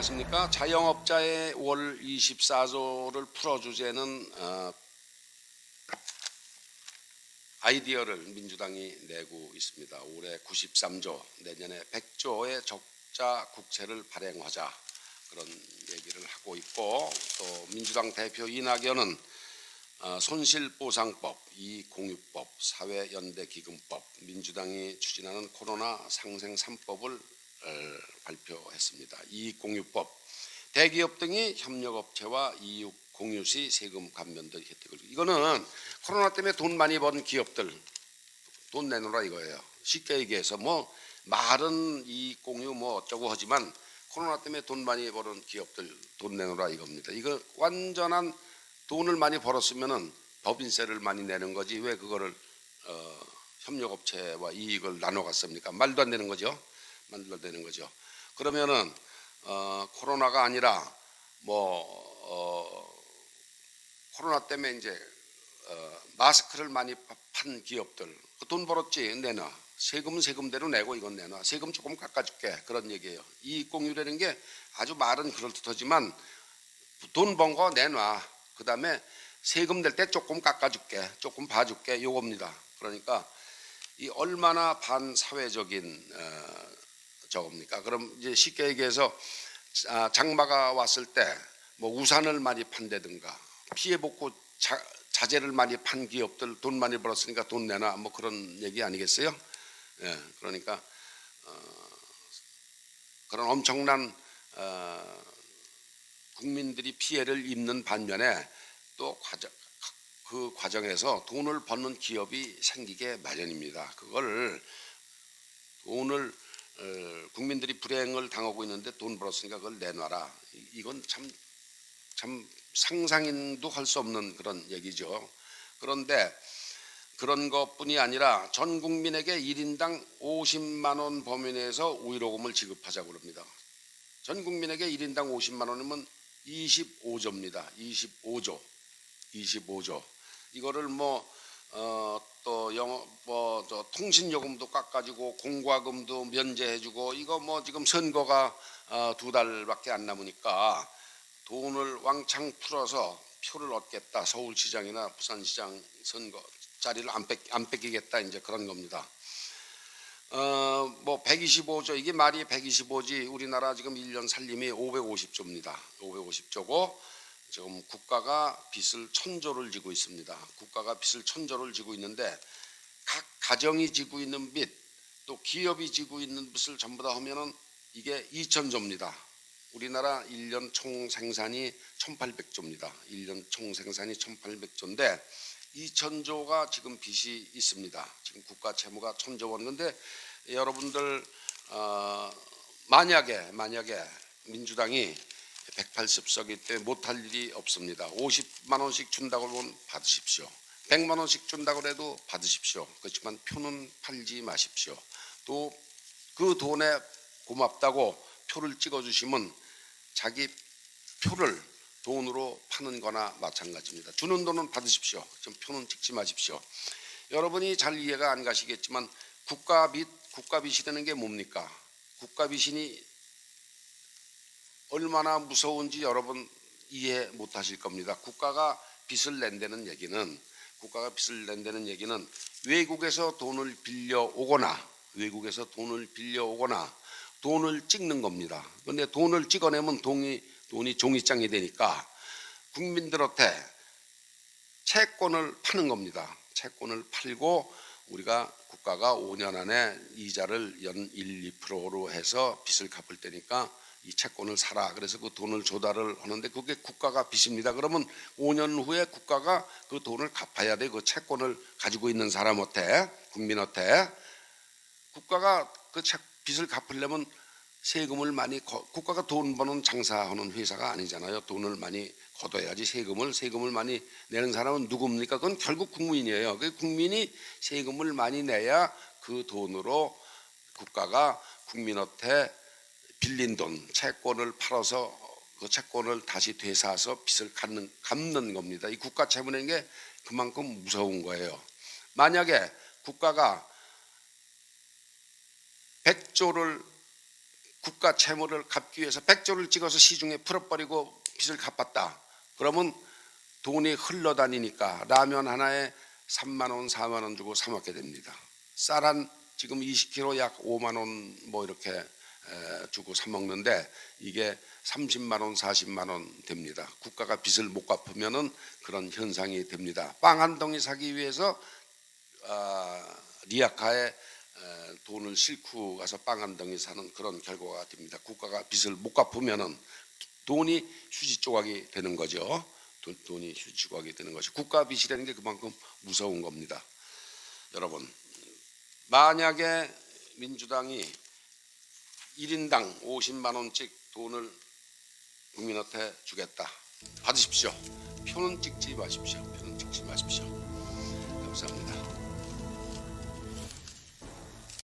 안녕하십니까. 자영업자의 월 24조를 풀어 주제는 어, 아이디어를 민주당이 내고 있습니다. 올해 93조, 내년에 100조의 적자 국채를 발행하자 그런 얘기를 하고 있고 또 민주당 대표 이낙연은 어, 손실보상법, 이공유법, 사회연대기금법, 민주당이 추진하는 코로나 상생 3법을 발표했습니다. 이익공유법, 대기업 등이 협력업체와 이익 공유 시 세금 감면 등 혜택을 이거는 코로나 때문에 돈 많이 번 기업들 돈 내놓으라 이거예요. 쉽게 얘기해서 뭐 말은 이익 공유 뭐 어쩌고 하지만 코로나 때문에 돈 많이 버는 기업들 돈 내놓으라 이겁니다. 이거 완전한 돈을 많이 벌었으면은 법인세를 많이 내는 거지 왜 그거를 어, 협력업체와 이익을 나눠 갔습니까? 말도 안 되는 거죠. 되는 거죠. 그러면은 어, 코로나가 아니라 뭐 어, 코로나 때문에 이제 어, 마스크를 많이 파- 판 기업들 그 돈 벌었지 내놔 세금은 세금대로 내고 이건 내놔 세금 조금 깎아줄게 그런 얘기예요. 이익 공유라는 게 아주 말은 그럴듯하지만 돈 번 거 내놔. 그 다음에 세금 낼 때 조금 깎아줄게, 조금 봐줄게 요겁니다. 그러니까 이 얼마나 반사회적인 어, 저겁니까? 그럼 이제 쉽게 얘기해서 아, 장마가 왔을 때 뭐 우산을 많이 판다든가 피해 복구 자, 자재를 많이 판 기업들 돈 많이 벌었으니까 돈 내놔 뭐 그런 얘기 아니겠어요? 예, 그러니까 어, 그런 엄청난 어, 국민들이 피해를 입는 반면에 또 과정, 그 과정에서 돈을 버는 기업이 생기게 마련입니다. 그걸 돈을 어, 국민들이 불행을 당하고 있는데 돈 벌었으니까 그걸 내놔라. 이- 이건 참, 참 상상도 할 수 없는 그런 얘기죠. 그런데 그런 것뿐이 아니라 전 국민에게 1인당 50만 원 범위 내에서 우의로금을 지급하자고 그럽니다. 전 국민에게 1인당 50만 원이면 25조입니다. 25조. 25조. 이거를 뭐, 어, 또 영어, 뭐, 저 통신 요금도 깎아주고 공과금도 면제해주고 이거 뭐 지금 선거가 어, 두 달밖에 안 남으니까 돈을 왕창 풀어서 표를 얻겠다. 서울시장이나 부산시장 선거 자리를 안, 뺏, 안 뺏기겠다. 이제 그런 겁니다. 어, 뭐 125조 이게 말이 125지 우리나라 지금 1년 살림이 550조입니다. 550조고 지금 국가가 빚을 천조를 지고 있습니다. 국가가 빚을 천조를 지고 있는데 각 가정이 지고 있는 빚 또 기업이 지고 있는 빚을 전부 다 하면은 이게 2천조입니다. 우리나라 1년 총 생산이 1,800조입니다. 1년 총 생산이 1,800조인데 2천조가 지금 빚이 있습니다. 지금 국가 채무가 천조 원. 근데 여러분들 어, 만약에 만약에 민주당이 180석이 때 못할 일이 없습니다. 50만 원씩 준다고 하면 받으십시오. 100만 원씩 준다고 해도 받으십시오. 그렇지만 표는 팔지 마십시오. 또 그 돈에 고맙다고 표를 찍어 주시면 자기 표를 돈으로 파는 거나 마찬가지입니다. 주는 돈은 받으십시오. 좀 표는 찍지 마십시오. 여러분이 잘 이해가 안 가시겠지만 국가 빚, 국가 빚이라는 게 뭡니까? 국가 빚이 얼마나 무서운지 여러분 이해 못 하실 겁니다. 국가가 빚을 낸다는 얘기는 국가가 빚을 낸다는 얘기는 외국에서 돈을 빌려 오거나 외국에서 돈을 빌려 오거나 돈을 찍는 겁니다. 그런데 돈을 찍어내면 돈이 돈이 종이장이 되니까 국민들한테 채권을 파는 겁니다. 채권을 팔고 우리가 국가가 5년 안에 이자를 연 1, 2%로 해서 빚을 갚을 때니까 이 채권을 사라. 그래서 그 돈을 조달을 하는데 그게 국가가 빚입니다. 그러면 5년 후에 국가가 그 돈을 갚아야 돼. 그 채권을 가지고 있는 사람한테 국민한테 국가가 그 채- 빚을 갚으려면 세금을 많이 거- 국가가 돈 버는 장사하는 회사가 아니잖아요. 돈을 많이 걷어야지 세금을 세금을 많이 내는 사람은 누굽니까? 그건 결국 국민이에요. 그 국민이 세금을 많이 내야 그 돈으로 국가가 국민한테 빌린 돈 채권을 팔아서 그 채권을 다시 되사서 빚을 갚는, 갚는 겁니다. 이 국가 채무라는 게 그만큼 무서운 거예요. 만약에 국가가 100조를 국가 채무를 갚기 위해서 백조를 찍어서 시중에 풀어버리고 빚을 갚았다. 그러면 돈이 흘러다니니까 라면 하나에 3만 원, 4만 원 주고 사 먹게 됩니다. 쌀 한 지금 20kg 약 5만 원 뭐 이렇게 에, 주고 사 먹는데 이게 30만 원, 40만 원 됩니다. 국가가 빚을 못 갚으면은 그런 현상이 됩니다. 빵 한 덩이 사기 위해서 아, 리아카에 에, 돈을 싣고 가서 빵 한 덩이 사는 그런 결과가 됩니다. 국가가 빚을 못 갚으면은 돈이 휴지 조각이 되는 거죠. 돈, 돈이 휴지 조각이 되는 것이 국가 빚이라는 게 그만큼 무서운 겁니다. 여러분 만약에 민주당이 1인당 50만 원씩 돈을 국민한테 주겠다. 받으십시오. 표는 찍지 마십시오. 표는 찍지 마십시오. 감사합니다.